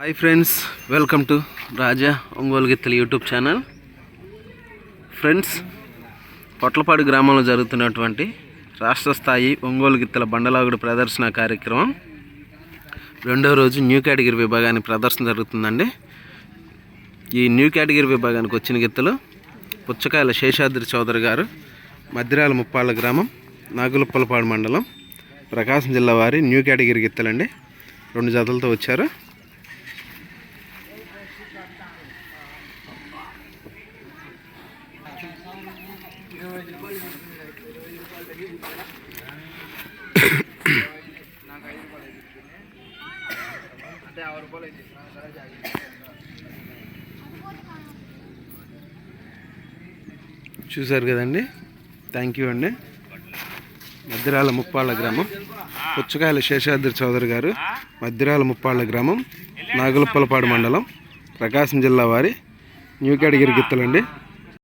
Hi friends welcome to Raja Ongole గిత్తల YouTube channel friends Potlapadu గ్రామంలో జరుగుతున్నటువంటి రాష్ట్ర స్థాయి ఒంగోలు గిత్తల బండలాగుడు ప్రదర్శన కార్యక్రమం. రెండో రోజు న్యూ కేటగిరీ విభాగానికి ప్రదర్శన జరుగుతుందండి. ఈ న్యూ కేటగిరీ విభాగానికి వచ్చిన గిత్తలు పుచ్చకాయల శేషాద్రి చౌదరి గారు మద్దిరాల ముప్పాళ్ళ గ్రామం నాగులప్పలపాడు మండలం ప్రకాశం జిల్లా వారి న్యూ కేటగిరీ గిత్తలండి. రెండు జతలతో వచ్చారు. చూశారు కదండి? థ్యాంక్ యూ అండి. మద్దిరాల ముప్పాళ్ళ గ్రామం. పుచ్చకాయల శేషాద్రి చౌదరి గారు మద్దిరాల ముప్పాళ్ళ గ్రామం నాగులప్పలపాడు మండలం. ప్రకాశం జిల్లా వారి న్యూ కేటగిరి గిత్తలండి.